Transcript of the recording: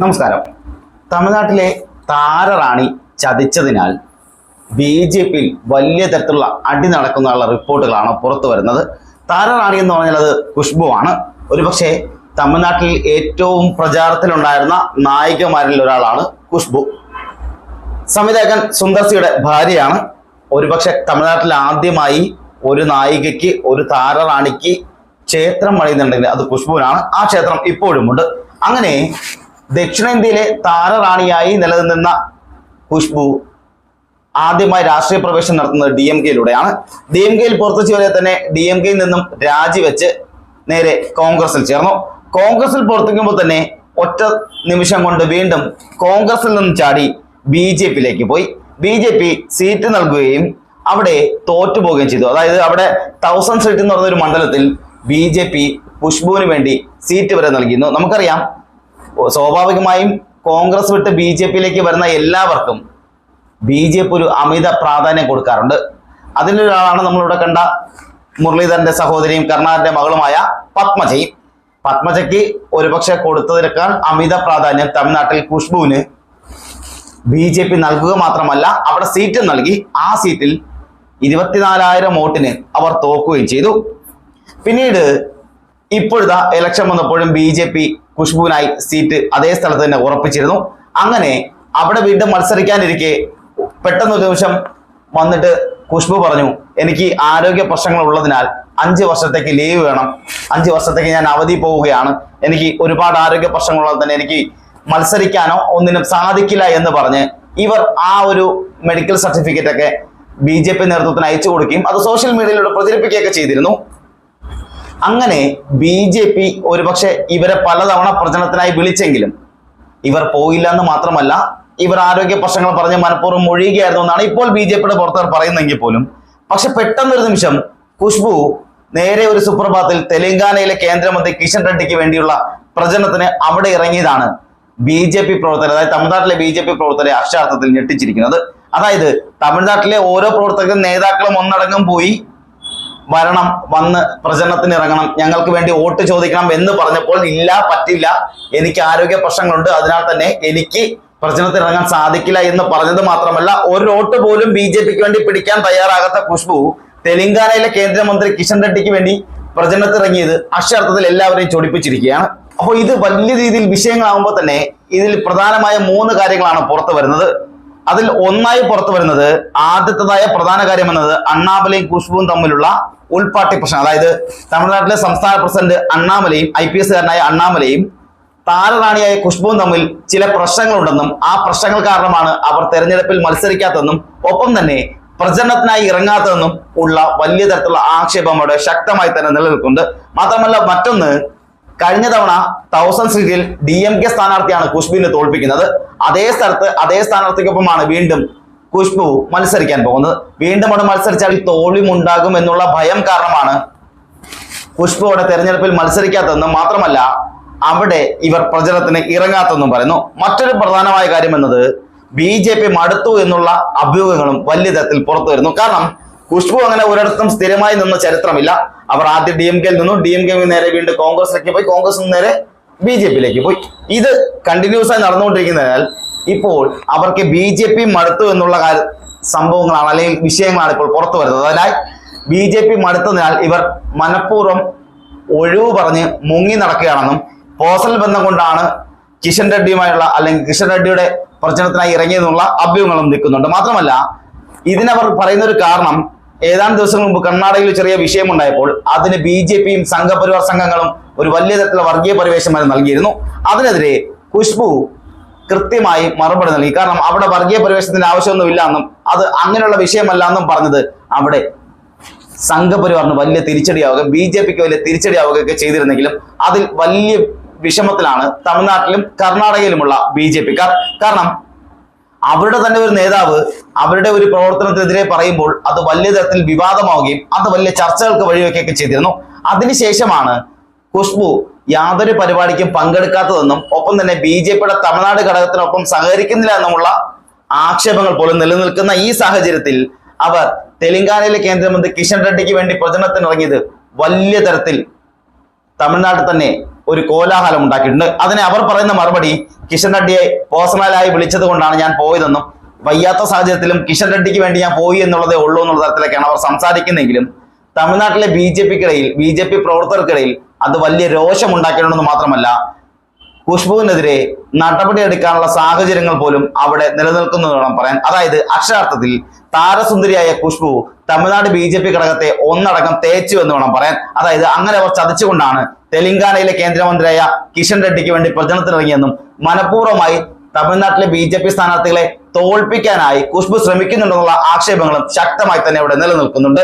നമസ്കാരം. തമിഴ്നാട്ടിലെ താരറാണി ചതിച്ചതിനാൽ B J പിയിൽ വലിയ തരത്തിലുള്ള അടി നടക്കുന്നുള്ള റിപ്പോർട്ടുകളാണ് പുറത്തു വരുന്നത്. താരറാണി എന്ന് പറഞ്ഞാൽ അത് ഖുഷ്ബുവാണ്. ഒരുപക്ഷെ തമിഴ്നാട്ടിൽ ഏറ്റവും പ്രചാരത്തിലുണ്ടായിരുന്ന നായികമാരിൽ ഒരാളാണ് ഖുഷ്ബു. സംവിധായകൻ സുന്ദർസിയുടെ ഭാര്യയാണ്. ഒരുപക്ഷെ തമിഴ്നാട്ടിൽ ആദ്യമായി ഒരു നായികയ്ക്ക് ഒരു താരറാണിക്ക് ക്ഷേത്രം പണിയുന്നുണ്ടെങ്കിൽ അത് ഖുഷ്ബുവിനാണ്. ആ ക്ഷേത്രം ഇപ്പോഴുമുണ്ട്. അങ്ങനെ ദക്ഷിണേന്ത്യയിലെ താരറാണിയായി നിലനിന്ന ഖുഷ്ബു ആദ്യമായി രാഷ്ട്രീയ പ്രവേശനം നടത്തുന്നത് ഡി എം കെയിലൂടെയാണ് ഡി എം കെയിൽ പുറത്തു വരെ തന്നെ ഡി എം കെയിൽ നിന്നും രാജിവെച്ച് നേരെ കോൺഗ്രസിൽ ചേർന്നു. കോൺഗ്രസിൽ പുറത്തേക്കുമ്പോൾ തന്നെ ഒറ്റ നിമിഷം കൊണ്ട് വീണ്ടും കോൺഗ്രസിൽ നിന്നും ചാടി ബി ജെ പിയിലേക്ക് പോയി. ബി ജെ പി സീറ്റ് നൽകുകയും അവിടെ തോറ്റുപോകുകയും ചെയ്തു. അതായത് അവിടെ തൗസൻഡ് സീറ്റ് എന്ന് പറഞ്ഞ ഒരു മണ്ഡലത്തിൽ ബി ജെ പി ഖുഷ്ബുവിന് വേണ്ടി സീറ്റ് വരെ നൽകിയിരുന്നു. നമുക്കറിയാം സ്വാഭാവികമായും കോൺഗ്രസ് വിട്ട് ബി ജെ പിയിലേക്ക് വരുന്ന എല്ലാവർക്കും ബി ജെ പി ഒരു അമിത പ്രാധാന്യം കൊടുക്കാറുണ്ട്. അതിലൊരാളാണ് നമ്മളിവിടെ കണ്ട മുരളീധരന്റെ സഹോദരിയും കർണാടന്റെ മകളുമായ പത്മജയും. പത്മജയ്ക്ക് ഒരുപക്ഷെ കൊടുത്തതിനേക്കാൾ അമിത പ്രാധാന്യം തമിഴ്നാട്ടിൽ ഖുഷ്ബുവിന് ബി ജെ പി നൽകുക മാത്രമല്ല അവിടെ സീറ്റ് നൽകി. ആ സീറ്റിൽ ഇരുപത്തിനാലായിരം വോട്ടിന് അവർ തോക്കുകയും ചെയ്തു. പിന്നീട് ഇപ്പോഴത്തെ ഇലക്ഷൻ വന്നപ്പോഴും ബി ജെ പി ഖുഷ്ബുവിനായി സീറ്റ് അതേ സ്ഥലത്ത് തന്നെ ഉറപ്പിച്ചിരുന്നു. അങ്ങനെ അവിടെ വീണ്ടും മത്സരിക്കാനിരിക്കെ പെട്ടെന്ന് ഒരു നിമിഷം വന്നിട്ട് ഖുഷ്ബു പറഞ്ഞു എനിക്ക് ആരോഗ്യ പ്രശ്നങ്ങൾ ഉള്ളതിനാൽ അഞ്ച് വർഷത്തേക്ക് ലീവ് വേണം. അഞ്ച് വർഷത്തേക്ക് ഞാൻ അവധി പോവുകയാണ്. എനിക്ക് ഒരുപാട് ആരോഗ്യ പ്രശ്നങ്ങളുള്ളത് തന്നെ എനിക്ക് മത്സരിക്കാനോ ഒന്നിനും സാധിക്കില്ല എന്ന് പറഞ്ഞ് ഇവർ ആ ഒരു മെഡിക്കൽ സർട്ടിഫിക്കറ്റ് ഒക്കെ ബി ജെ പി നേതൃത്വത്തിന് അയച്ചു കൊടുക്കുകയും അത് സോഷ്യൽ മീഡിയയിലൂടെ പ്രചരിപ്പിക്കുകയൊക്കെ ചെയ്തിരുന്നു. അങ്ങനെ ബി ജെ പി ഒരുപക്ഷെ ഇവരെ പലതവണ പ്രചരണത്തിനായി വിളിച്ചെങ്കിലും ഇവർ പോയില്ല എന്ന് മാത്രമല്ല ഇവർ ആരോഗ്യ പ്രശ്നങ്ങൾ പറഞ്ഞ് മനഃപൂർവം ഒഴിയുകയായിരുന്നു എന്നാണ് ഇപ്പോൾ ബി ജെ പിയുടെ പുറത്തവർ പറയുന്നെങ്കിൽ പോലും. പക്ഷെ പെട്ടെന്നൊരു നിമിഷം ഖുഷ്ബു നേരെ ഒരു സുപ്രഭാതത്തിൽ തെലങ്കാനയിലെ കേന്ദ്രമന്ത്രി കിഷൻ റെഡ്ഡിക്ക് വേണ്ടിയുള്ള പ്രചരണത്തിന് അവിടെ ഇറങ്ങിയതാണ് ബി ജെ പി പ്രവർത്തകർ അതായത് തമിഴ്നാട്ടിലെ ബി ജെ പി പ്രവർത്തകരെ അക്ഷരാർത്ഥത്തിൽ ഞെട്ടിച്ചിരിക്കുന്നത്. അതായത് തമിഴ്നാട്ടിലെ ഓരോ പ്രവർത്തകരും നേതാക്കളും ഒന്നടങ്കം പോയി വരണം വന്ന് പ്രചരണത്തിന് ഇറങ്ങണം. ഞങ്ങൾക്ക് വേണ്ടി വോട്ട് ചോദിക്കണം എന്ന് പറഞ്ഞപ്പോൾ ഇല്ല പറ്റില്ല. എനിക്ക് ആരോഗ്യ പ്രശ്നങ്ങളുണ്ട്. അതിനാൽ തന്നെ എനിക്ക് പ്രചരണത്തിന് ഇറങ്ങാൻ സാധിക്കില്ല എന്ന് പറഞ്ഞത് മാത്രമല്ല ഒരു വോട്ട് പോലും ബി ജെ പിക്ക് വേണ്ടി പിടിക്കാൻ തയ്യാറാകാത്ത ഖുഷ്ബു തെലങ്കാനയിലെ കേന്ദ്രമന്ത്രി കിഷൻ റെഡ്ഡിക്ക് വേണ്ടി പ്രചരണത്തിൽ ഇറങ്ങിയത് അക്ഷരാർത്ഥത്തിൽ എല്ലാവരെയും ചൊടിപ്പിച്ചിരിക്കുകയാണ്. അപ്പോൾ ഇത് വലിയ രീതിയിൽ വിഷയങ്ങളാകുമ്പോൾ തന്നെ ഇതിൽ പ്രധാനമായ മൂന്ന് കാര്യങ്ങളാണ് പുറത്തു വരുന്നത്. അതിൽ ഒന്നായി പുറത്തു വരുന്നത് ആദ്യത്തേതായ പ്രധാന കാര്യം എന്നത് അണ്ണാമലയും ഖുഷ്ബുവും തമ്മിലുള്ള ഉൾപാട്ടി പ്രശ്നം. അതായത് തമിഴ്നാട്ടിലെ സംസ്ഥാന പ്രസിഡന്റ് അണ്ണാമലയും ഐ പി എസുകാരനായ അണ്ണാമലയും താരറാണിയായ ഖുഷ്ബുവും തമ്മിൽ ചില പ്രശ്നങ്ങളുണ്ടെന്നും ആ പ്രശ്നങ്ങൾ കാരണമാണ് അവർ തെരഞ്ഞെടുപ്പിൽ മത്സരിക്കാത്തതെന്നും ഒപ്പം തന്നെ പ്രചരണത്തിനായി ഇറങ്ങാത്തതെന്നും ഉള്ള വലിയ തരത്തിലുള്ള ആക്ഷേപം അവിടെ ശക്തമായി തന്നെ നിലനിൽക്കുന്നുണ്ട്. മാത്രമല്ല മറ്റൊന്ന് കഴിഞ്ഞ തവണ തൗസൻഡ് സീറ്റിൽ ഡി എം കെ സ്ഥാനാർത്ഥിയാണ് ഖുഷ്ബുവിനെ തോൽപ്പിക്കുന്നത്. അതേ സ്ഥലത്ത് അതേ സ്ഥാനാർത്ഥിക്കൊപ്പമാണ് വീണ്ടും ഖുഷ്ബു മത്സരിക്കാൻ പോകുന്നത്. വീണ്ടും അവിടെ മത്സരിച്ചാൽ തോൽവിമുണ്ടാകും എന്നുള്ള ഭയം കാരണമാണ് കുഷ്ബു അവിടെ തെരഞ്ഞെടുപ്പിൽ മത്സരിക്കാത്തതെന്നും മാത്രമല്ല അവിടെ ഇവർ പ്രചരണത്തിന് ഇറങ്ങാത്തെന്നും പറയുന്നു. മറ്റൊരു പ്രധാനമായ കാര്യം എന്നത് ബി ജെ പി മടുത്തു എന്നുള്ള അഭ്യൂഹങ്ങളും വലിയ തരത്തിൽ പുറത്തു വരുന്നു കാരണം ഖുഷ്ബു അങ്ങനെ ഒരിടത്തും സ്ഥിരമായി നിന്ന ചരിത്രമില്ല. അവർ ആദ്യം ഡി എം കെയിൽ നിന്നു. ഡി എം കെ നേരെ വീണ്ടും കോൺഗ്രസിലേക്ക് പോയി. കോൺഗ്രസ് നേരെ ബി ജെ പിയിലേക്ക് പോയി. ഇത് കണ്ടിന്യൂസ് ആയി നടന്നുകൊണ്ടിരിക്കുന്നതിനാൽ ഇപ്പോൾ അവർക്ക് ബി ജെ പി മടുത്തു എന്നുള്ള കാര്യ സംഭവങ്ങളാണ് അല്ലെങ്കിൽ വിഷയങ്ങളാണ് ഇപ്പോൾ പുറത്തു വരുന്നത്. അതിനാൽ ബി ജെ പി മടുത്തതിനാൽ ഇവർ മനഃപൂർവം ഒഴിവ് പറഞ്ഞ് മുങ്ങി നടക്കുകയാണെന്നും പോസ്റ്റൽ ബന്ധം കൊണ്ടാണ് കിഷൻ റെഡ്ഡിയുമായുള്ള അല്ലെങ്കിൽ കിഷൻ റെഡ്ഡിയുടെ പ്രചരണത്തിനായി ഇറങ്ങിയതെന്നുള്ള അഭ്യൂഹങ്ങളും നിൽക്കുന്നുണ്ട്. മാത്രമല്ല ഇതിനവർ പറയുന്ന ഒരു കാരണം ഏതാനും ദിവസങ്ങൾ മുമ്പ് കർണാടകയിൽ ചെറിയ വിഷയമുണ്ടായപ്പോൾ അതിന് ബി ജെ പിയും സംഘപരിവാർ സംഘങ്ങളും ഒരു വലിയ തരത്തിലുള്ള വർഗീയ പരിവേഷം നൽകിയിരുന്നു. അതിനെതിരെ ഖുഷ്ബു കൃത്യമായി മറുപടി നൽകി. കാരണം അവിടെ വർഗീയ പരിവേഷത്തിന്റെ ആവശ്യമൊന്നുമില്ല എന്നും അത് അങ്ങനെയുള്ള വിഷയമല്ല എന്നും പറഞ്ഞത് അവിടെ സംഘപരിവാറിന് വലിയ തിരിച്ചടിയാവുക ബി ജെ പിക്ക് വലിയ തിരിച്ചടിയാവുകയൊക്കെ ചെയ്തിരുന്നെങ്കിലും അതിൽ വലിയ വിഷമത്തിലാണ് തമിഴ്നാട്ടിലും കർണാടകയിലുമുള്ള ബി ജെ പിക്കാർ. കാരണം അവരുടെ തന്നെ ഒരു നേതാവ് അവരുടെ ഒരു പ്രവർത്തനത്തിനെതിരെ പറയുമ്പോൾ അത് വലിയ തരത്തിൽ വിവാദമാവുകയും അത് വലിയ ചർച്ചകൾക്ക് വഴിവെക്കുകയൊക്കെ ചെയ്തിരുന്നു. അതിനുശേഷമാണ് ഖുഷ്ബു യാതൊരു പരിപാടിക്കും പങ്കെടുക്കാത്തതെന്നും ഒപ്പം തന്നെ ബി ജെ പിയുടെ തമിഴ്നാട് ഘടകത്തിനൊപ്പം സഹകരിക്കുന്നില്ല എന്നുമുള്ള ആക്ഷേപങ്ങൾ പോലും നിലനിൽക്കുന്ന ഈ സാഹചര്യത്തിൽ അവർ തെലങ്കാനയിലെ കേന്ദ്രമന്ത്രി കിഷൻ റെഡ്ഡിക്ക് വേണ്ടി പ്രചരണത്തിനിറങ്ങിയത് വലിയ തരത്തിൽ തമിഴ്നാട്ടിൽ തന്നെ ഒരു കോലാഹലം ഉണ്ടാക്കിയിട്ടുണ്ട്. അതിനെ അവർ പറയുന്ന മറുപടി കിഷൻ റെഡ്ഡിയെ പേഴ്സണലായി വിളിച്ചത് കൊണ്ടാണ് ഞാൻ പോയതെന്നും വയ്യാത്ത സാഹചര്യത്തിലും കിഷൻ റെഡ്ഡിക്ക് വേണ്ടി ഞാൻ പോയി എന്നുള്ളതേ ഉള്ളൂ എന്നുള്ള തരത്തിലൊക്കെയാണ് അവർ സംസാരിക്കുന്നെങ്കിലും തമിഴ്നാട്ടിലെ ബി ജെ പിക്കിടയിൽ ബി ജെ പി പ്രവർത്തകർക്കിടയിൽ അത് വലിയ രോഷം ഉണ്ടാക്കിയിട്ടുണ്ടെന്ന് മാത്രമല്ല ഖുഷ്ബുവിനെതിരെ നടപടിയെടുക്കാനുള്ള സാഹചര്യങ്ങൾ പോലും അവിടെ നിലനിൽക്കുന്നു വേണം പറയാൻ അതായത് അക്ഷരാർത്ഥത്തിൽ താരസുന്ദരിയായ Khushbu Tamil Nadu B J P ഘടകത്തെ ഒന്നടങ്കം തേച്ചു എന്ന് വേണം പറയാൻ. അതായത് അങ്ങനെ അവർ ചതിച്ചുകൊണ്ടാണ് തെലങ്കാനയിലെ കേന്ദ്രമന്ത്രിയായ കിഷൻ റെഡ്ഡിക്ക് വേണ്ടി പ്രചരണത്തിനിറങ്ങിയെന്നും മനഃപൂർവമായി തമിഴ്നാട്ടിലെ ബി ജെ പി സ്ഥാനാർത്ഥികളെ തോൽപ്പിക്കാനായി ഖുഷ്ബു ശ്രമിക്കുന്നുണ്ടെന്നുള്ള ആക്ഷേപങ്ങളും ശക്തമായി തന്നെ ഇവിടെ നിലനിൽക്കുന്നുണ്ട്.